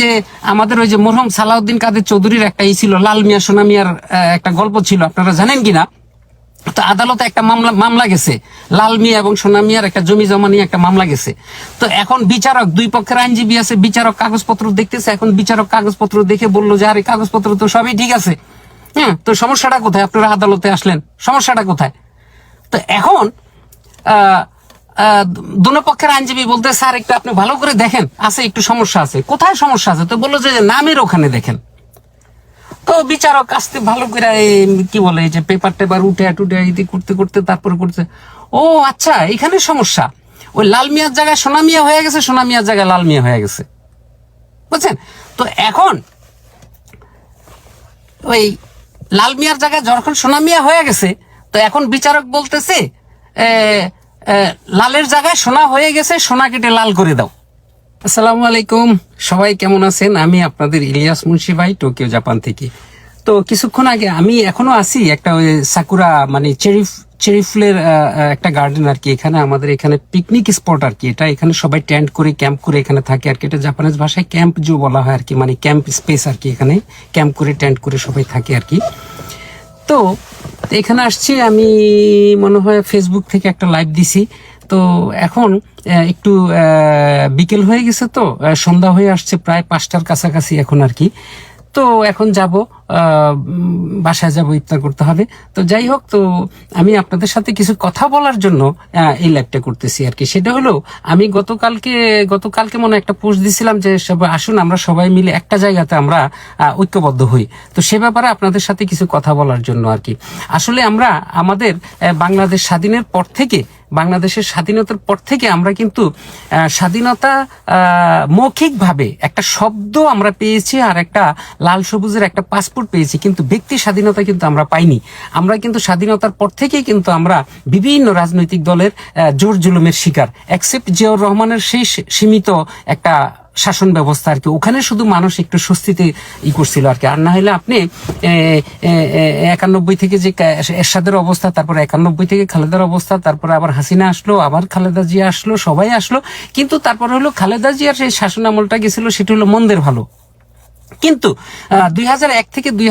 যে আমাদের ওই যে মরহম সালাউদ্দিন কাদের চৌধুরীর একটা ই ছিল লাল মিয়া সোনা মিয়ার একটা গল্প ছিল আপনারা জানেন কিনা? তো আদালতে একটা মামলা মামলা গেছে। লাল মিয়া এবং সোনা মিয়ার একটা জমি জমা নিয়ে একটা মামলা গেছে। তো এখন বিচারক দুই পক্ষের আইনজীবী আছে বিচারক কাগজপত্র দেখতেছে এখন বিচারক কাগজপত্র দেখে বলল যে আরে কাগজপত্র তো সবই ঠিক আছে। হ্যাঁ তো সমস্যাটা কোথায়? আপনারা আদালতে আসলেন সমস্যাটা কোথায়? তো এখন আহ, দুনো পক্ষের আইনজীবী বলতে স্যার একটু আপনি ভালো করে দেখেন। আছে একটু সমস্যা আছে। কোথায় সমস্যা আছে? তো বলল যে নামের ওখানে দেখেন। তো বিচারক আসতে ভালো করে কি বলে যে পেপার টেপার উঠে টুটে ইতি করতে করতে তারপরে করতে ও আচ্ছা এখানে সমস্যা। ওই লাল মিয়ার জায়গায় সোনা মিয়া হয়ে গেছে সোনা মিয়ার জায়গায় লাল মিয়া হয়ে গেছে। বুঝছেন? তো এখন ওই লাল মিয়ার জায়গায় যখন সোনা মিয়া হয়ে গেছে তো এখন বিচারক বলতেছে এ, লালের জায়গায় সোনা হয়ে গেছে সোনা কেটে লাল করে দাও। আসসালামু আলাইকুম। সবাই কেমন আছেন? আমি আপনাদের ইলিয়াস মুন্সি ভাই টোকিও জাপান থেকে। তো কিছুক্ষণ আগে আমি এখনও আছি একটা ওই সাকুরা মানে চেরি চেরি ফুলের আহ, আহ, একটা গার্ডেন আর কি। এখানে আমাদের এখানে পিকনিক স্পট আর কি। এটা এখানে সবাই টেন্ট করে ক্যাম্প করে এখানে থাকে আর কি। এটা জাপানিজ ভাষায় ক্যাম্প জো বলা হয় আর কি মানে ক্যাম্প স্পেস আর কি এখানে। ক্যাম্প করে টেন্ট করে সবাই থাকে আর কি। তো এখানে আসছি, আমি মনে হয় ফেসবুক থেকে একটা লাইভ দিছি। তো এখন একটু বিকেল হয়ে গেছে তো সন্ধ্যা হয়ে আসছে, প্রায় পাঁচটার কাছাকাছি এখন আর কি। তো এখন যাব বাসায় যাব, ইফতার করতে হবে। তো যাই হোক, তো আমি আপনাদের সাথে কিছু কথা বলার জন্য এই লাইভটা করতেছি আর কি। সেটা হলো, আমি গতকালকে গতকালকে মনে একটা পোস্ট দিছিলাম যে আসুন, আমরা সবাই মিলে একটা জায়গাতে আমরা ঐক্যবদ্ধ হই। তো সে ব্যাপারে আপনাদের সাথে কিছু কথা বলার জন্য আর কি। আসলে আমরা আমাদের বাংলাদেশ স্বাধীনের পর থেকে বাংলাদেশের স্বাধীনতার পর থেকে আমরা কিন্তু স্বাধীনতা মৌখিকভাবে একটা শব্দ আমরা পেয়েছি আর একটা লাল সবুজের একটা পাসপোর্ট পেয়েছি, কিন্তু ব্যক্তি স্বাধীনতা কিন্তু আমরা পাইনি। আমরা কিন্তু স্বাধীনতার পর থেকেই কিন্তু আমরা বিভিন্ন রাজনৈতিক দলের জোর জুলুমের শিকার। অ্যাকসেপ্ট জিয়াউর রহমানের সেই সীমিত একটা শাসন ব্যবস্থা আর কি। ওখানে শুধু মানুষ একটু স্বস্তিতে ই করছিল আর কি। আর না হলে আপনি একানব্বই থেকে যে এরশাদের অবস্থা, তারপর একানব্বই থেকে খালেদার অবস্থা, তারপরে আবার হাসিনা আসলো, আবার খালেদা জিয়া আসলো, সবাই আসলো। কিন্তু তারপর হলো খালেদা জিয়ার সেই শাসন আমলটা গেছিল, সেটা হলো মন্দের ভালো। কিন্তু দুই থেকে দুই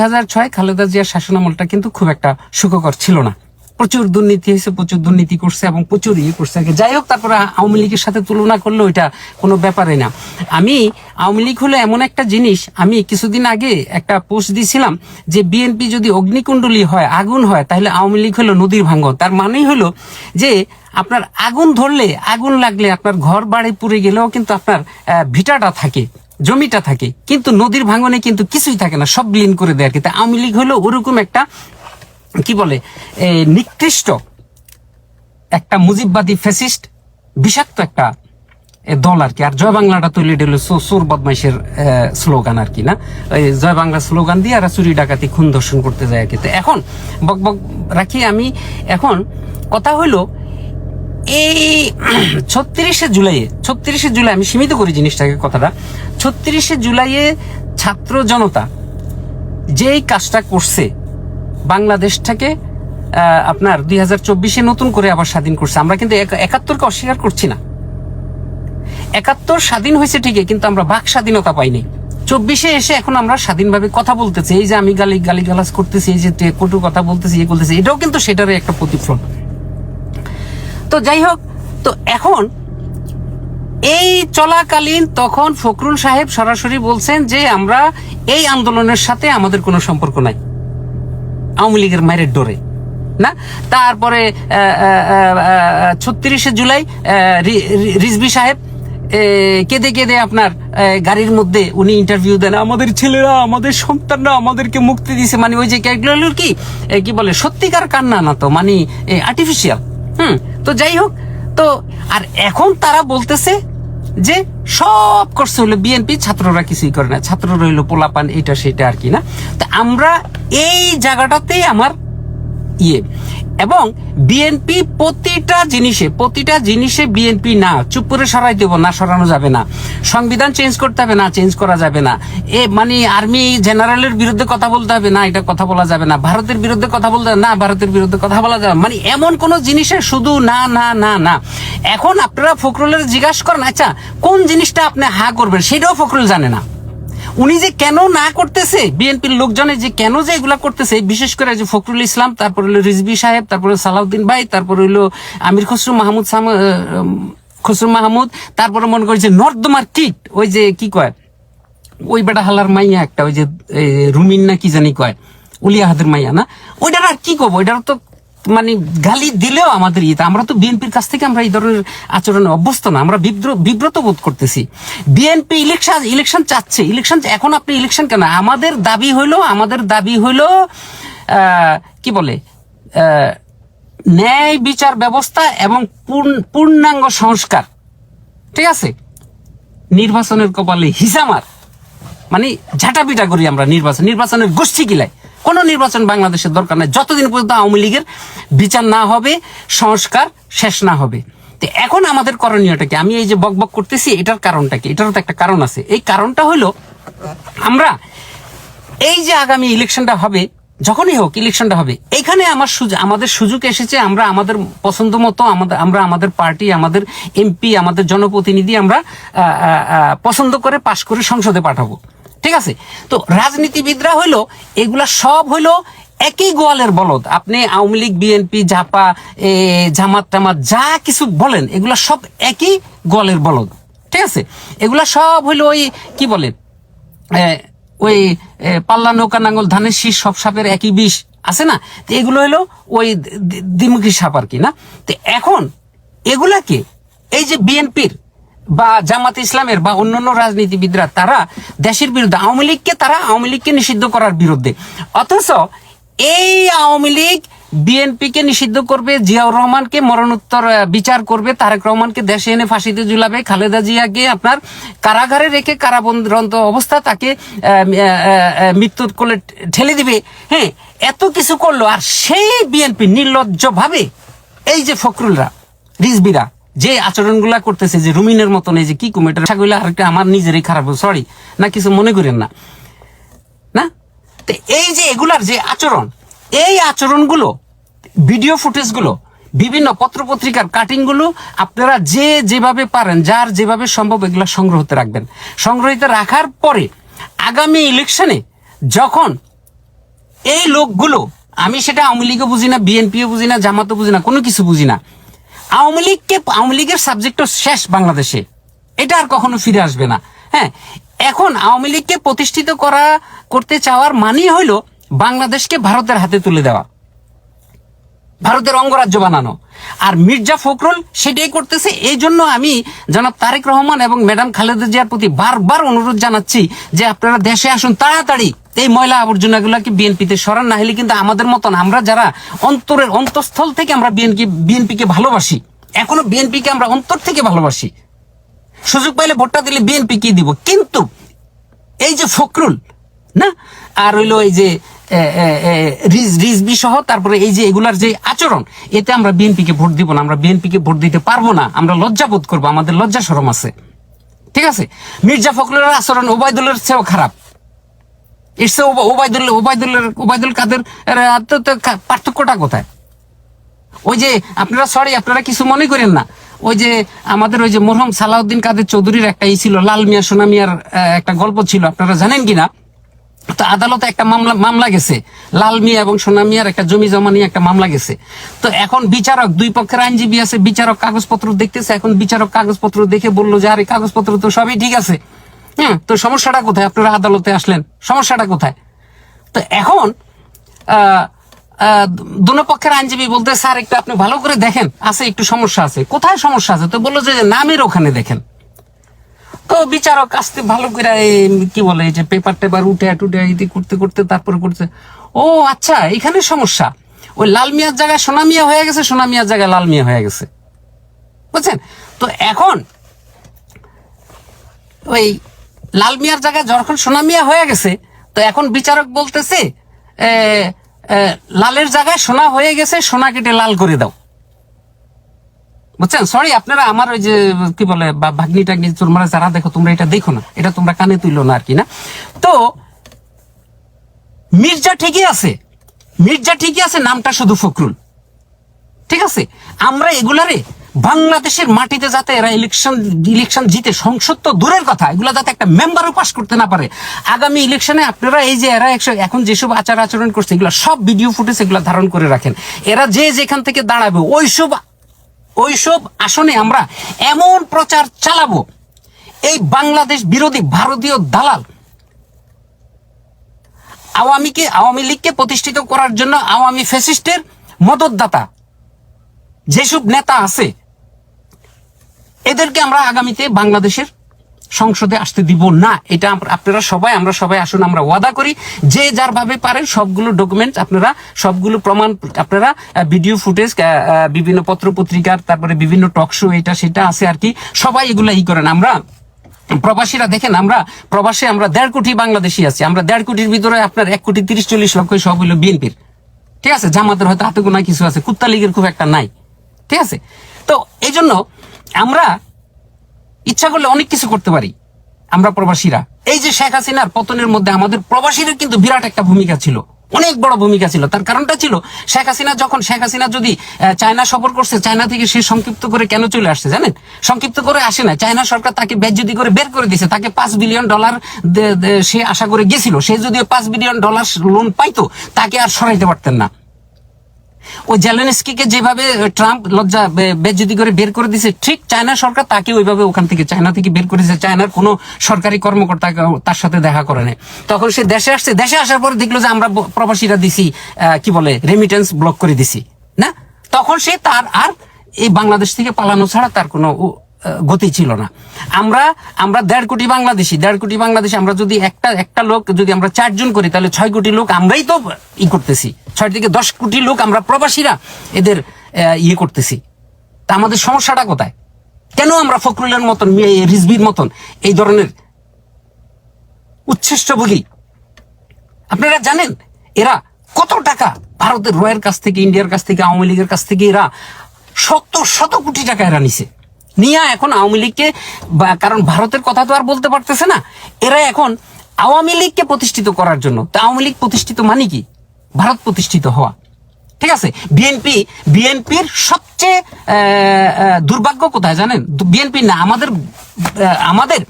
খালেদা জিয়ার শাসনামলটা কিন্তু খুব একটা সুখকর ছিল না। প্রচুর দুর্নীতি হয়েছে, প্রচুর দুর্নীতি করছে এবং প্রচুর ইয়ে করছে কি। যাই হোক, তারপরে আওয়ামী লীগের সাথে তুলনা করলে ওইটা কোনো ব্যাপারই না। আমি আওয়ামী লীগ হলো এমন একটা জিনিস, আমি কিছুদিন আগে একটা পোস্ট দিয়েছিলাম যে বিএনপি যদি অগ্নিকুণ্ডলী হয়, আগুন হয়, তাহলে আওয়ামী লীগ হলো নদীর ভাঙ্গন। তার মানেই হলো যে আপনার আগুন ধরলে, আগুন লাগলে আপনার ঘর বাড়ি পুড়ে গেলেও কিন্তু আপনার ভিটাটা থাকে, জমিটা থাকে। কিন্তু নদীর ভাঙনে কিন্তু কিছুই থাকে না, সব বিলীন করে দেয় আর কি। তা আওয়ামী লীগ হলো ওরকম একটা কি বলে? নিকৃষ্ট একটা মুজিববাদী ফ্যাসিস্ট, বিষাক্ত একটা দল আর কি। আর জয় বাংলাটা তৈরি দিল সোর বদমাইশের স্লোগান আর কি না? জয় বাংলা স্লোগান দিয়ে আর চুরি ডাকাতি, খুন দর্শন করতে যায় আর কি। তো এখন, বক বক রাখি আমি, এখন কথা হইল এই ছত্রিশে জুলাইয়ে, ছত্রিশে জুলাই, আমি সীমিত করি জিনিসটাকে, কথাটা। ছত্রিশে জুলাইয়ে ছাত্র জনতা যেই কাজটা করছে বাংলাদেশটাকে আপনার দুই হাজার চব্বিশে নতুন করে আবার স্বাধীন করছে। আমরা কিন্তু এক- একাত্তরকে অস্বীকার করছি না। একাত্তর স্বাধীন হয়েছে ঠিকই, কিন্তু আমরা বাক স্বাধীনতা পাইনি। চব্বিশে এসে এখন আমরা স্বাধীনভাবে কথা বলতেছি। এই যে আমি গালি গালি গালাজ করতেছি, এই যে কটু কথা বলতেছি ইয়ে করতেছি, এটাও কিন্তু সেটারই একটা প্রতিফলন। তো যাই হোক, তো এখন এই চলাকালীন তখন ফখরুল সাহেব সরাসরি বলছেন যে আমরা এই আন্দোলনের সাথে আমাদের কোনো সম্পর্ক নাই। আওয়ামী লীগের মায়ের ডোরে না? তারপরে ছত্রিশে জুলাই আহ, রি- রি- রিজভি সাহেব কেঁদে কেঁদে আপনার গাড়ির মধ্যে উনি ইন্টারভিউ দেন। আমাদের ছেলেরা আমাদের সন্তানরা আমাদেরকে মুক্তি দিছে। মানে ওই যে ক্যালকুলেটর কি কি বলে সত্যিকার কান্না না তো মানে আর্টিফিশিয়াল হুম? তো যাই হোক তো আর এখন তারা বলতেছে যে সব করছে হলো বিএনপি ছাত্ররা কিছুই করে না। ছাত্ররা হইল পোলাপান এটা সেটা আর কি না। তো আমরা এই জায়গাটাতেই আমার ইয়ে। এবং বিএনপি প্রতিটা জিনিসে প্রতিটা জিনিসে বিএনপি না, চুপ করে সরাই দেবো না, সরানো যাবে না। সংবিধান চেঞ্জ করতে হবে না চেঞ্জ করা যাবে না। এ মানে আর্মি জেনারেলের বিরুদ্ধে কথা বলতে হবে না, এটা কথা বলা যাবে না। ভারতের বিরুদ্ধে কথা বলতে না, ভারতের বিরুদ্ধে কথা বলা যাবে মানে এমন কোন জিনিসে শুধু না না না না। এখন আপনারা ফখরুলের জিজ্ঞাসা করেন আচ্ছা কোন জিনিসটা আপনি হা করবেন? সেটাও ফখরুল জানে না। উনি যে কেন না করতেছে? বিএনপির লোকজনে যে কেন যে এগুলা করতেছে, বিশেষ করে যে ফখরুল ইসলাম, তারপর হলো রিজবি সাহেব, তারপরে সালাউদ্দিন ভাই, তারপর হইল আমির খসরু মাহমুদ খসরু মাহমুদ, তারপরে মনে করি যে নর্দমার কিট, ওই যে কি কয়? ওই বেটা হালার মাইয়া একটা, ওই যে রুমিন না কি জানি কয়? উলিয়া হাতের মাইয়া না? ওইটার আর কি কব? ওইটার তো মানে গালি দিলেও আমাদের ইয়ে আমরা তো বিএনপির কাছ থেকে আমরা এই ধরনের আচরণে অভ্যস্ত না, আমরা বিব্র- বিব্রত বোধ করতেছি। বিএনপি ইলেকশন ইলেকশন চাচ্ছে, ইলেকশন এখন আপনি ইলেকশন কেন? আমাদের দাবি হইল, আমাদের দাবি হইল কি বলে ন্যায় বিচার ব্যবস্থা এবং পূর্ণাঙ্গ সংস্কার। ঠিক আছে? নির্বাচনের কপালে হিসামার মানে ঝাঁটাপিটা করি আমরা নির্বাচন, নির্বাচনের গোষ্ঠী কিলাই কোনো নির্বাচন বাংলাদেশের দরকার নাই। যতদিন পর্যন্ত আওয়ামী লীগের বিচার না হবে, সংস্কার শেষ না হবে। তো এখন আমাদের করণীয়টা কি? আমি এই যে বক বক করতেছি, এটার কারণটা কি? এটারও তো একটা কারণ আছে। এই কারণটা হলো, আমরা এই যে আগামী ইলেকশনটা হবে, যখনই হোক ইলেকশনটা হবে, এখানে আমার সুযোগ আমাদের সুযোগ এসেছে, আমরা আমাদের পছন্দ মতো, আমাদের, আমরা আমাদের পার্টি, আমাদের এমপি, আমাদের জনপ্রতিনিধি আমরা পছন্দ করে পাশ করে সংসদে পাঠাবো। ঠিক আছে? তো রাজনীতিবিদরা হইল এগুলা সব হইল একই গোয়ালের বলদ। আপনি আওয়ামী লীগ বিএনপি জাপা এ, জামাত টামাত যা কিছু বলেন এগুলা সব একই গোয়ালের বলদ। ঠিক আছে? এগুলা সব হইল ওই কি বলে ওই পাল্লা নৌকা নাঙ্গল ধানের শীষ সব সাপের একই বিষ আছে না? তো এগুলো হলো ওই দ্বিমুখী সাপ আর কি না? তো এখন এগুলাকে এই যে বিএনপির বা জামাত ইসলামের বা অন্যান্য রাজনীতিবিদরা, তারা দেশের বিরুদ্ধে, আওয়ামী লীগকে তারা আওয়ামী লীগকে নিষিদ্ধ করার বিরুদ্ধে। অথচ এই আওয়ামী লীগ বিএনপিকে নিষিদ্ধ করবে, জিয়াউর রহমানকে মরণোত্তর বিচার করবে, তারেক রহমানকে দেশে এনে ফাঁসিতে ঝুলাবে, খালেদা জিয়াকে আপনার কারাগারে রেখে কারাবন্দরন্ত অবস্থা তাকে মৃত্যুর কোলে ঠেলে দিবে। হ্যাঁ এত কিছু করল, আর সেই বিএনপি নির্লজ্জ ভাবে এই যে ফখরুলরা, রিজবিরা যে আচরণগুলা করতেছে যে রুমিনের মতন, এই যে কি কুমেটার সেগুলো আরেকটা আমার নিজেরই খারাপ সরি না কিছু মনে করেন না। না? তো এই যে এগুলার যে আচরণ, এই আচরণগুলো, ভিডিও ফুটেজগুলো, বিভিন্ন পত্রপত্রিকার কাটিংগুলো আপনারা যে যেভাবে পারেন, যার যেভাবে সম্ভব এগুলো সংগ্রহতে রাখবেন। সংগ্রহিত রাখার পরে আগামী ইলেকশনে যখন এই লোকগুলো, আমি সেটা আওয়ামী লীগও বুঝি না বিএনপিও বুঝি না, জামাতও বুঝি না, কোনো কিছু বুঝি না আওয়ামী লীগকে আওয়ামী লীগের সাবজেক্ট শেষ বাংলাদেশে। এটা আর কখনো ফিরে আসবে না। হ্যাঁ এখন আওয়ামী লীগকে প্রতিষ্ঠিত করা, করতে চাওয়ার মানেই হইল বাংলাদেশকে ভারতের হাতে তুলে দেওয়া। ভারতের অঙ্গরাজ্য বানানো। আর মির্জা ফখরুল সেটাই করতেছে। এই জন্য আমি জনাব তারেক রহমান এবং ম্যাডাম খালেদা জিয়ার প্রতি বারবার অনুরোধ জানাচ্ছি যে আপনারা দেশে আসুন, তাড়াতাড়ি। এই ময়লা আবর্জনাগুলোকে বিএনপিতে সরান? না হলে কিন্তু আমাদের মতন আমরা যারা অন্তরের অন্তঃস্থল থেকে আমরা বিএনপি বিএনপিকে ভালোবাসি, এখনও বিএনপিকে আমরা অন্তর থেকে ভালোবাসি। সুযোগ পাইলে ভোটটা দিলে বিএনপি কি দিব? কিন্তু এই যে ফখরুল, না? আর হইল এই যে রিজবি সহ, তারপরে এই যে এগুলার যে আচরণ, এতে আমরা বিএনপিকে ভোট দিব না, আমরা বিএনপিকে ভোট দিতে পারব না, আমরা লজ্জা বোধ করব, আমাদের লজ্জা সরম আছে। ঠিক আছে? মির্জা ফখরুলের আচরণ, ওবায়দুলের চেয়েও খারাপ। চেয়ে ওবায়দুল ওবায়দুলের ওবায়দুল কাদের পার্থক্যটা কোথায়? ওই যে, আপনারা সরি আপনারা কিছু মনে করেন না। ওই যে, আমাদের ওই যে মরহম সালাউদ্দিন কাদের চৌধুরীর একটা ই ছিল, লাল মিয়া, সোনা মিয়ার একটা গল্প ছিল, আপনারা জানেন কিনা? তো আদালতে একটা মামলা মামলা গেছে। লাল মিয়া এবং সোনা মিয়ার একটা জমি জমা নিয়ে একটা মামলা গেছে। তো এখন বিচারক, দুই পক্ষের আইনজীবী আছে, বিচারক কাগজপত্র দেখতেছে, এখন বিচারক কাগজপত্র দেখে বলল যে, আরে, কাগজপত্র তো সবই ঠিক আছে। হ্যাঁ তো সমস্যাটা কোথায়? আপনারা আদালতে আসলেন। সমস্যাটা কোথায়? তো এখন আহ, আহ, দুনো পক্ষের আইনজীবী বলতে স্যার একটু আপনি ভালো করে দেখেন। আছে একটু সমস্যা আছে। কোথায় সমস্যা আছে? তো বলল যে নামের ওখানে দেখেন। তো বিচারক আসতে ভালো করে কি বলে যে পেপার টেপার উঠে টুটে ইতি করতে করতে তারপরে করতে ও আচ্ছা এখানে সমস্যা। ওই লাল মিয়ার জায়গায় সোনা মিয়া হয়ে গেছে সোনা মিয়ার জায়গায় লাল মিয়া হয়ে গেছে। বুঝছেন? তো এখন ওই লাল মিয়ার জায়গায় যখন সোনা মিয়া হয়ে গেছে, তো এখন বিচারক বলতেছে লালের জায়গায় সোনা হয়ে গেছে, সোনা কেটে লাল করে দাও। বুঝছেন? সরি আপনারা আমার ওই যে, কি বলে ভাগ্নি টাগ্নি তোমরা যারা দেখো, তোমরা এটা দেখো না। এটা তোমরা কানে তুইলো না আর কি, না? তো, মির্জা ঠিকই আছে। মির্জা ঠিকই আছে, নামটা শুধু ফখরুল। ঠিক আছে? আমরা এগুলারে বাংলাদেশের মাটিতে যাতে এরা ইলেকশন ইলেকশন জিতে, সংসদ তো দূরের কথা, এগুলো যাতে একটা মেম্বারও পাস করতে না পারে। আগামী ইলেকশনে আপনারা এই যে এরা এখন যেসব আচার আচরণ করছে, এগুলো সব ভিডিও ফুটেজ এগুলো ধারণ করে রাখেন। এরা যে যেখান থেকে দাঁড়াবে, ওইসব ওইসব আসনে আমরা এমন প্রচার চালাবো। এই বাংলাদেশ বিরোধী ভারতীয় দালাল আওয়ামীকে, আওয়ামী লীগকে প্রতিষ্ঠিত করার জন্য আওয়ামী ফ্যাসিস্টের মদতদাতা, যেসব নেতা আছে এদেরকে আমরা আগামীতে বাংলাদেশের সংসদে আসতে দিব না। এটা আপনারা সবাই, আমরা সবাই আসুন, আমরা ওয়াদা করি। যে যার ভাবে পারেন সবগুলো ডকুমেন্ট আপনারা, সবগুলো প্রমাণ, আপনারা ভিডিও ফুটেজ বিভিন্ন পত্র পত্রিকার তারপরে বিভিন্ন টক শো এটা সেটা আছে আর কি। সবাই এগুলা ই করেন। আমরা প্রবাসীরা দেখেন, আমরা প্রবাসে আমরা দেড় কোটি বাংলাদেশি আছি। আমরা দেড় কোটির ভিতরে আপনার এক কোটি তিরিশ চল্লিশ লক্ষ সব হইল বিএনপির। ঠিক আছে? জামাতের হয়তো হাতে গোনা কিছু আছে। কুত্তা লীগের খুব একটা নাই। ঠিক আছে? তো এই জন্য আমরা ইচ্ছা করলে অনেক কিছু করতে পারি, আমরা প্রবাসীরা। এই যে শেখ হাসিনার পতনের মধ্যে আমাদের প্রবাসীদের কিন্তু বিরাট একটা ভূমিকা ছিল, অনেক বড় ভূমিকা ছিল। তার কারণটা ছিল, শেখ হাসিনা যখন, শেখ হাসিনা যদি চায়না সফর করছে, চায়না থেকে সে সংক্ষিপ্ত করে কেন চলে আসছে জানেন? সংক্ষিপ্ত করে আসে না। চায়না সরকার তাকে বেজ্জতি করে বের করে দিয়েছে তাকে পাঁচ বিলিয়ন ডলার সে আশা করে গেছিল। সে যদি পাঁচ বিলিয়ন ডলার লোন পাইতো, তাকে আর সরাইতে পারতেন না। ওই জেলেনস্কিকে যেভাবে ট্রাম্প লজ্জা বেজ্জুতি করে বের করে দিছে, ঠিক চায়না সরকার তাকে ওইভাবে ওখান থেকে চায়না থেকে বের করে দিয়েছে। চায়নার কোনো সরকারি কর্মকর্তা তার সাথে দেখা করে নেই। তখন সে দেশে আসছে, দেশে আসার পর দেখল যে আমরা প্রবাসীরা দিছি কি বলে রেমিটেন্স ব্লক করে দিছি, না? তখন সে তার আর এই বাংলাদেশ থেকে পালানো ছাড়া তার কোনো গতি ছিল না। আমরা আমরা দেড় কোটি বাংলাদেশি, দেড় কোটি বাংলাদেশি, আমরা যদি একটা একটা লোক যদি আমরা চারজন করি, তাহলে ছয় কোটি লোক আমরাই তো ই করতেছি। ছয় থেকে দশ কোটি লোক আমরা প্রবাসীরা এদের ইয়ে করতেছি। তা আমাদের সমস্যাটা কোথায়? কেন আমরা ফখরুলের মতন রিজবির মতন এই ধরনের উচ্ছিষ্ট ভোগী? আপনারা জানেন, এরা কত টাকা ভারতের রয়ের কাছ থেকে, ইন্ডিয়ার কাছ থেকে, আওয়ামী লীগের কাছ থেকে এরা শত শত কোটি টাকা এরা নিছে। নিয়ে এখন আওয়ামী লীগকে কারণ ভারতের কথা তো আর বলতে পারতেছে না, এরা এখন আওয়ামী লীগকে প্রতিষ্ঠিত করার জন্য, তা আওয়ামী লীগ প্রতিষ্ঠিত মানে কি? ভারত প্রতিষ্ঠিত হওয়া। ঠিক আছে? বিএনপি বিএনপির সবচেয়ে দুর্ভাগ্য কোথায় জানেন? বিএনপি না, আমাদের আমাদের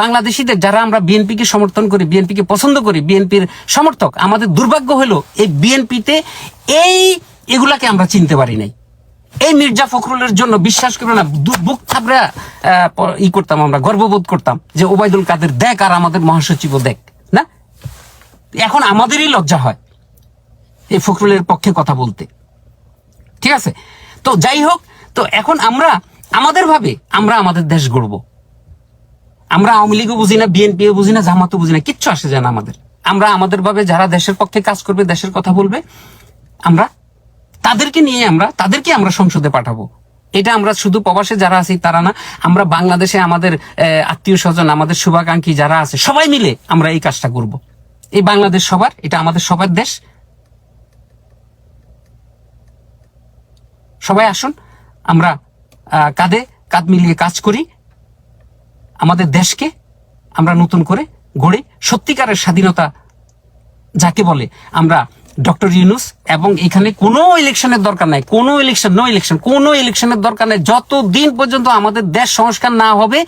বাংলাদেশিদের যারা আমরা বিএনপিকে সমর্থন করি বিএনপিকে পছন্দ করি বিএনপির সমর্থক, আমাদের দুর্ভাগ্য হলো এই বিএনপিতে এই এগুলাকে আমরা চিনতে পারি নাই। এই মির্জা ফখরুলের জন্য বিশ্বাস করবে না বুক থাপড়ে ই করতাম আমরা, গর্ববোধ করতাম যে ওবায়দুল কাদের দেখ আর আমাদের মহাসচিবও দেখ, না? এখন আমাদেরই লজ্জা হয় এই ফখরুলের পক্ষে কথা বলতে। ঠিক আছে? তো যাই হোক, তো এখন আমরা, আমাদের ভাবে আমরা আমাদের দেশ গড়ব। আমরা আওয়ামী লীগও বুঝি না, বিএনপিও বুঝি না, জামাতও বুঝি না, কিচ্ছু আসে যায় না আমাদের। আমরা আমাদের ভাবে যারা দেশের পক্ষে কাজ করবে, দেশের কথা বলবে, আমরা তাদেরকে নিয়ে আমরা, তাদেরকে আমরা সংসদে পাঠাবো। এটা আমরা শুধু প্রবাসে যারা আছি তারা না, আমরা বাংলাদেশে আমাদের আত্মীয় স্বজন, আমাদের শুভাকাঙ্ক্ষী যারা আছে, সবাই মিলে আমরা এই কাজটা করব। এই বাংলাদেশ সবার, এটা আমাদের সবার দেশ। সবাই আসুন, আমরা কাঁধে কাঁধ মিলিয়ে কাজ করি। আমাদের দেশকে আমরা নতুন করে গড়ে, সত্যিকারের স্বাধীনতা যাকে বলে, আমরা ডক্টর ইউনুস, এবং এখানে কোনো ইলেকশনের দরকার নাই, কোনো ইলেকশন নো ইলেকশন কোনো ইলেকশনের দরকার নাই। যতদিন পর্যন্ত আমাদের দেশ সংস্কার না হবে,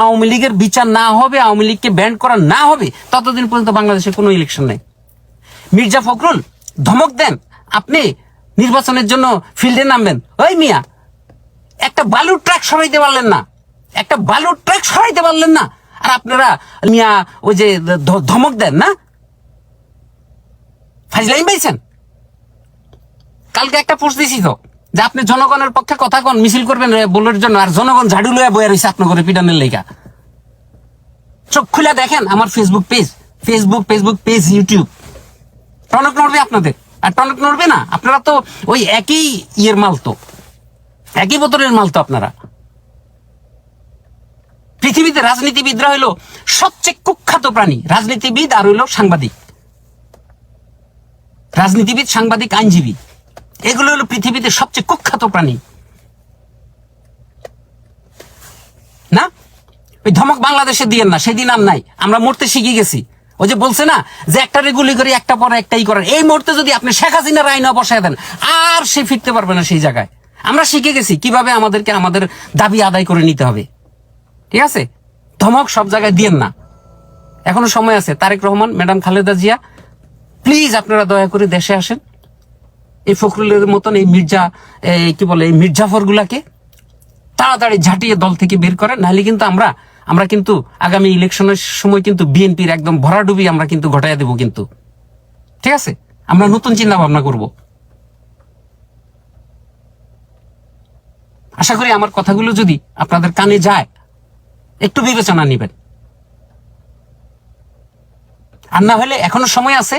আওয়ামী লীগের বিচার না হবে, আওয়ামী লীগকে ব্যান্ড করা না হবে, ততদিন পর্যন্ত বাংলাদেশে কোনো ইলেকশন নেই। মির্জা ফখরুল, ধমক দেন। আপনি নির্বাচনের জন্য ফিল্ডে নামবেন। ওই মিয়া, একটা বালুর ট্রাক সরাইতে পারলেন না। একটা বালুর ট্রাক সরাইতে পারলেন না। আর আপনারা মিয়া, ওই যে ধমক দেন, না? ফাইজলাইন পাইছেন? কালকে একটা পোস্ট দিছি তো, যে আপনি জনগণের পক্ষে কথা কন, মিছিল করবেন বলার জন্য, আর জনগণ ঝাড়ু লয়ে বয়ে রয়েছে আপনার করে পিটানের লেখা চোখ খুলে দেখেন আমার Facebook page Facebook Facebook page YouTube টনক নড়বে আপনাদের, আর টনক নড়বে না, আপনারা তো ওই একই ইয়ের মাল তো, একই বোতলের মাল তো আপনারা। পৃথিবীতে রাজনীতিবিদরা হইল সবচেয়ে কুখ্যাত প্রাণী, রাজনীতিবিদ আর হইল সাংবাদিক। রাজনীতিবিদ, সাংবাদিক, আইনজীবী। এগুলো হলো পৃথিবীতে সবচেয়ে কুখ্যাত প্রাণী। না? ওই ধমক বাংলাদেশে দিয়েন না, সেদিন আর নাই। আমরা মরতে শিখে গেছি। ওই যে বলছে না, যে একটা রেগুলি করে, একটা পরে একটাই করেন এই মুহূর্তে যদি আপনি শেখ হাসিনার আইন বসায় দেন, আর সে ফিরতে পারবে না সেই জায়গায়। আমরা শিখে গেছি কীভাবে আমাদেরকে আমাদের দাবি আদায় করে নিতে হবে। ঠিক আছে? ধমক সব জায়গায় দিয়েন না। এখনও সময় আছে। তারেক রহমান, ম্যাডাম খালেদা জিয়া প্লিজ আপনারা দয়া করে দেশে আসেন। এই ফখরুলের মতন এই মির্জা, এই কি বলে, এই মির্জাফর গুলাকে তাড়াতাড়ি ঝাঁটিয়ে দল থেকে বের করেন। নাহলে কিন্তু আমরা আমরা কিন্তু আগামী ইলেকশনের সময় কিন্তু বিএনপির একদম ভরাডুবি আমরা কিন্তু ঘটাইয়া দেব কিন্তু। ঠিক আছে? আমরা নতুন চিন্তা ভাবনা করব। আশা করি আমার কথাগুলো যদি আপনাদের কানে যায়, একটু বিবেচনা নেবেন। আর না হলে এখনও সময় আছে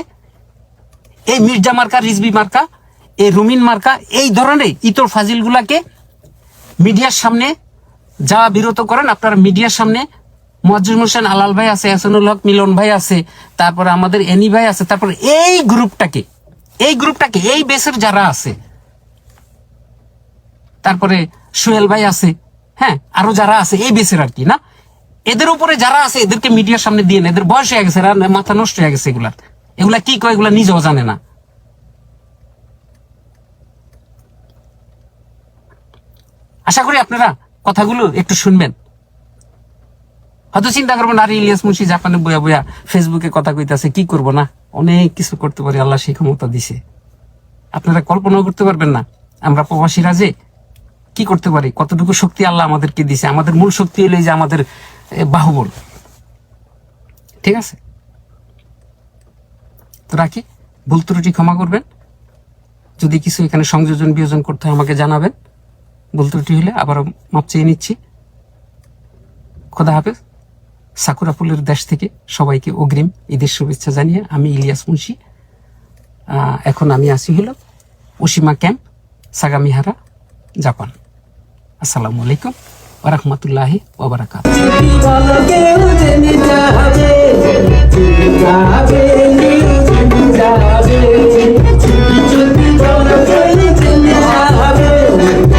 এই মির্জা মার্কা রিজবি মার্কা, এই রুমিন মার্কা, এই ধরনের ইতর ফাজিল গুলাকে মিডিয়ার সামনে যাওয়া বিরত করেন, আপনারা মিডিয়ার সামনে মজ্জুম হোসেন আলাল ভাই আছে হাসানুল হক মিলন ভাই আছে, তারপরে আমাদের এনি ভাই আছে, তারপরে এই গ্রুপটাকে এই গ্রুপটাকে, এই বেসের যারা আছে, তারপরে সোহেল ভাই আছে হ্যাঁ আরও যারা আছে, এই বেসের আর কি, না? এদের উপরে যারা আছে, এদেরকে মিডিয়ার সামনে দিয়ে এদের বয়স হয়ে গেছে মাথা নষ্ট হয়ে গেছে এগুলার। এগুলা কি কয়, এগুলা নিজেও জানে না। আশা করি আপনারা কথাগুলো একটু শুনবেন। হয়তো চিন্তা করবেন আর ইলিয়াস মুন্সি জাপানে বইয়া বইয়া ফেসবুকে কথা কইতাছে, কি করব না? অনেক কিছু করতে পারি, আল্লাহ সেই ক্ষমতা দিছে। আপনারা কল্পনাও করতে পারবেন না, আমরা প্রবাসীরা যে কি করতে পারি, কতটুকু শক্তি আল্লাহ আমাদেরকে দিছে, আমাদের মূল শক্তি হলো যে আমাদের বাহুবল। ঠিক আছে? তো রাখি। ভুল ত্রুটি ক্ষমা করবেন। যদি কিছু এখানে সংযোজন বিয়োজন করতে হয়, আমাকে জানাবেন। ভুল ত্রুটি হলে আবারও মাপ চেয়ে নিচ্ছি। খোদা হাফেজ। সাকুরা ফুলের দেশ থেকে সবাইকে অগ্রিম ঈদের শুভেচ্ছা জানিয়ে আমি ইলিয়াস মুন্সি। এখন আমি আসি হলো ওসিমা ক্যাম্প সাগামিহারা জাপান। আসসালামু আলাইকুম ওরহমতুল্লাহি ওবরাকাত जावे जिन जिन जावे